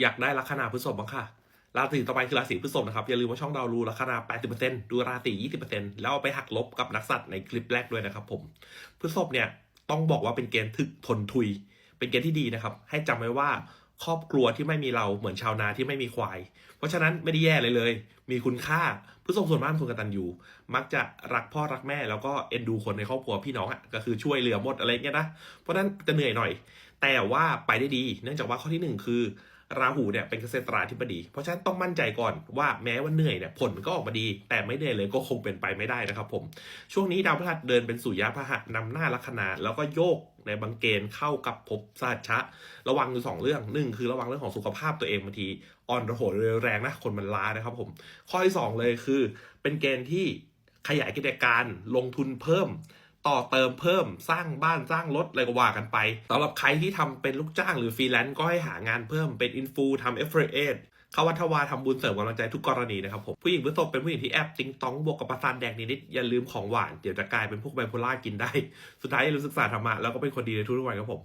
อยากได้ลัคนาพฤษภบ้างค่ะ ราศีต่อไปคือราศีพฤษภนะครับ อย่าลืมว่าช่องดาวรูลัคนา80%ดูราศี20%แล้วเอาไปหักลบกับนักสัตว์ในคลิปแรกด้วยนะครับผมพฤษภเนี่ยต้องบอกว่าเป็นเกณฑ์ถึกทนทุย เป็นเกณฑ์ที่ดีนะครับ ให้จำไว้ว่าครอบครัวที่ไม่มีเราเหมือนชาวนาที่ไม่มีควาย เพราะฉะนั้นไม่ได้แย่เลยเลย มีคุณค่าพฤษภส่วนมากเป็นคนกตัญญูมักจะรักพ่อรักแม่แล้วก็เอ็นดูคนในครอบครัวพี่น้องอะก็คือช่วยเหลือหมดอะไรเงี้ยนะเพราะฉะนั้นจะเหนื่อยหน่อย แต่ว่าไปได้ดี เนื่องจากว่าข้อที่หนึ่งคือ ราหูเนี่ยเป็นเกษตราธิบดี เพราะฉะนั้นต้องมั่นใจก่อนว่าแม้ว่าเหนื่อยเนี่ยผลก็ออกมาดี แต่ไม่เหนื่อยเลยก็คงเป็นไปไม่ได้นะครับผม ช่วงนี้ดาวพฤหัสเดินเป็นสุริยะพหัสนำหน้าลัคนาแล้วก็โยกในบางเกณฑ์เข้ากับภพสหัชชะ ระวังอยู่สองเรื่องหนึ่งคือระวังเรื่องของสุขภาพตัวเองบางทีอ่อนระโหยเร็วแรงนะคนมันล้านะครับผม ข้อที่สองเลยคือ เป็นเกณฑ์ที่ขยายกิจการลงทุนเพิ่ม ต่อเติมเพิ่มสร้างบ้านสร้างรถอะไรก็ว่ากันไปสำหรับใครที่ทำเป็นลูกจ้างหรือฟรีแลนซ์ก็ให้หางานเพิ่มเป็นอินฟูทำเอฟเฟรเอทเข้าวัดทวาทำบุญเสริมกำลังใจทุกกรณีนะครับผมผู้หญิงพฤษภเป็นผู้หญิงที่แอบติงต้องบวกกับประสานแดงนิดๆอย่าลืมของหวานเดี๋ยวจะกลายเป็นพวกไบโพล่ากินได้ สุดท้ายอย่าลืมศึกษาธรรมะแล้วก็เป็นคนดีในทุกๆวันครับผม